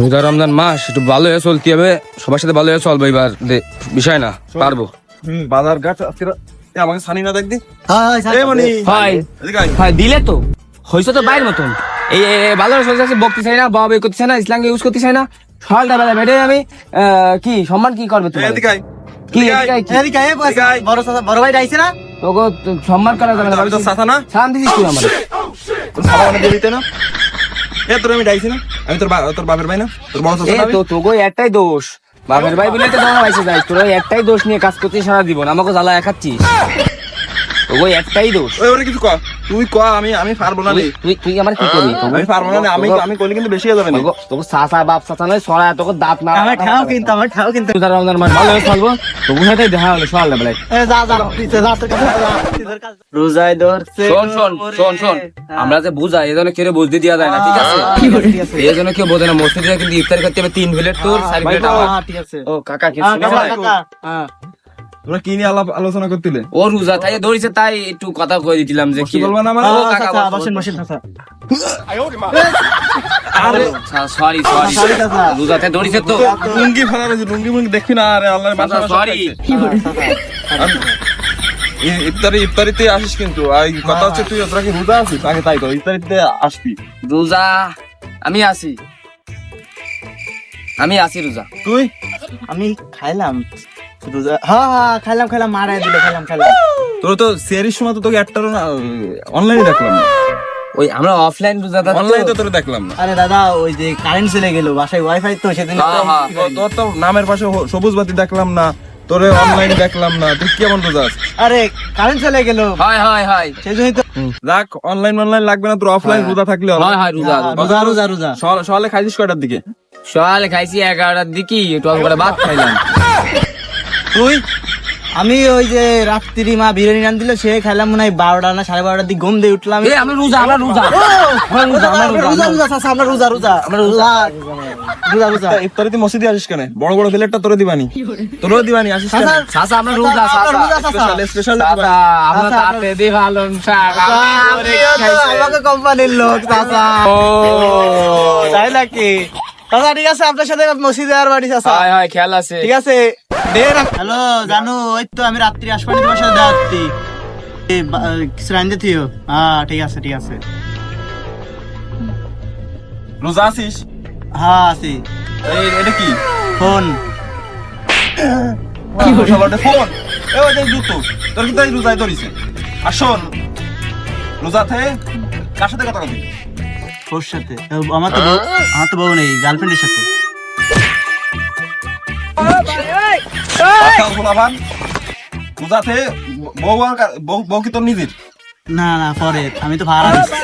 রোজা রমজান মাস একটু ভালো হয়ে চলতে হবে। সবার সাথে ভালো হয়ে চলবো এবার বিষয় না পারব। বাজার ঘাট আজকে আমাকে সানি না হয় মনি। হয়। হয় দিলে তো। হয়েছে তো বাইরের মতন। এই ভালো চলতে আছে বকতে চাই না বাবা করতে চাই না ইসলামকে ইউজ করতে চাই না। সকালটা বেলা বেড়ে আমি আহ, কি সম্মান কি করবে আয়। বড় ভাই ডাইছে না? তোকে সম্মান করা যাবে না আমি তো সাথা না। সালাম দিছিস তুই আমার। মানে দিতে না? এ তোর আমি ডাইছি না? আমি তোর তোর বাপের ভাই না? তোর বড় না তো তোগো একটাই দোষ। বাপের ভাই বলে তো তোমার ভাইসে যাই তোর একটাই দোষ নিয়ে কাজ করতে সারা দিব না আমাকে জ্বালা একাচ্ছিস তোগো একটাই দোষ। ওরে কিছু ক তুই ক আমি আমি পারব না রে। তুই- তুই তুই আমার কি করবি? আমি পারব না আমি আমি করলে কিন্তু বেশি হয়ে যাবে না তোকে- তোকে চাচা বাপ চাচা নয় সরা তোকে দাঁত না আমার ঠাও কিন্তু আমার ঠাও কিন্তু। রমজান মাস ভালো হয়ে চলবো তোর সাথে দেখা হলো সকাল এ, যা যা পিছে যা তোর কাছে যা, তোর কাছে। রোজায় ধরছে শোন শোন শোন শোন। আমরা যে বুঝাই এই জন্য কেউ বুঝতে দেওয়া যায় না ঠিক আছে? এই জন্য কেউ বোঝে না মসজিদে কিন্তু ইফতার করতে হবে তিন প্লেট তোর চার প্লেট আমার। হ্যাঁ, ঠিক আছে। ও কাকা কি হ্যাঁ? কাকা, হ্যাঁ। তোমরা কি নিয়ে আলাপ আলোচনা করছিলে ও রোজা তাই ধরেছে তাই একটু কথা কয়ে দিছিলাম যে কি বলবা না আমার? হ্যাঁ, কাকা চাচা, বস, বসেন, বসেন, চাচা। আরে সরি সরি Sorry, চাচা। রোজাতে তো। লুঙ্গি ফালা রয়েছে লুঙ্গি মুঙ্গি দেখবি না আরে আল্লাহর বাসা সরি ইফতারি ইফতারিতে আসিস কিন্তু আর এই কথা হচ্ছে তুই তোরা কি রোজা আছিস? আগে তাই তো ইফতারিতে আসবি। রোজা আমি আসি। আমি আসি রোজা। তুই? আমি খাইলাম। রোজা হ্যাঁ হ্যাঁ খাইলাম খাইলাম মারাই দিলে খাইলাম খাইলাম তোর তো সিয়ারির সময় তো তোকে একটারও অনলাইনে দেখলাম না। ওই আমরা অফলাইন রোজাটা অনলাইনে তো তোর দেখলাম না। আরে দাদা ওই যে কারেন্ট চলে গেল বাসায় ওয়াইফাই তো সেদিন হ্যাঁ, হ্যাঁ। তো- তোর তো নামের পাশে সবুজ বাতি দেখলাম না তোরে অনলাইনে দেখলাম না তুই কেমন রোজা আছিস আরে কারেন্ট চলে গেল। হয় হয় হয়। সেই জন্যই তো যাক অনলাইন অনলাইন লাগবে না তোর অফলাইন রোজা থাকলে। হয় হয় রোজা রোজা। রোজা রোজা সকালে- সকালে খাইছিস কয়টার দিকে? সকালে খাইছি এগারোটার দিকে একটু অল্প করে ভাত খাইলাম। তুই? আমি ওই যে রাত্রি মা বিরিয়ানি রান দিল সে খাইলাম মনে হয় বারোটা না সাড়ে বারোটার দিকে ঘুম দিয়ে উঠলাম। এ আমরা রোজা আমরা রোজা। রোজা রোজা রোজা রোজা আমরা রোজা রোজা আমরা রোজা। রোজা। রোজা তা ইফতারিতে মসজিদে আসিস কেন? বড় বড় প্লেটটা তোরে দিবানি। তোরও দিবানি আসিস কেন? সাসা আমরা রোজা সাসা স্পেশাল স্পেশাল আমরা তাতে দি তো আমাকে কোম্পানির লোক চাচা ও। তাই নাকি? চাচা ঠিক আছে আপনার সাথে মসজিদে আর বাড়ি চাচা হয় হয় খেয়াল আছে। ঠিক আছে। হ্যালো জানো ওই তো আমি রাত্রি আসবানি তোমার সাথে বা- কিছু রান্ধে থিও হ্যাঁ ঠিক আছে ঠিক আছে। রোজা আছিস? হ্যাঁ আছি। এটা কি? ফোন। ফোন। এ ওই জুতো। তোর কিন্তু রোজায় ধরিছে। আর শোন রোজাতে কার সাথে কথা কবি ওর সাথে। আমার তো বউ- আমার তো বউ নেই গার্লফ্রেন্ডের সাথে। রোজাতে বউ বউ বউ কি তোর নিজের? না না পরে। আমি তো ভাড়া দিচ্ছি।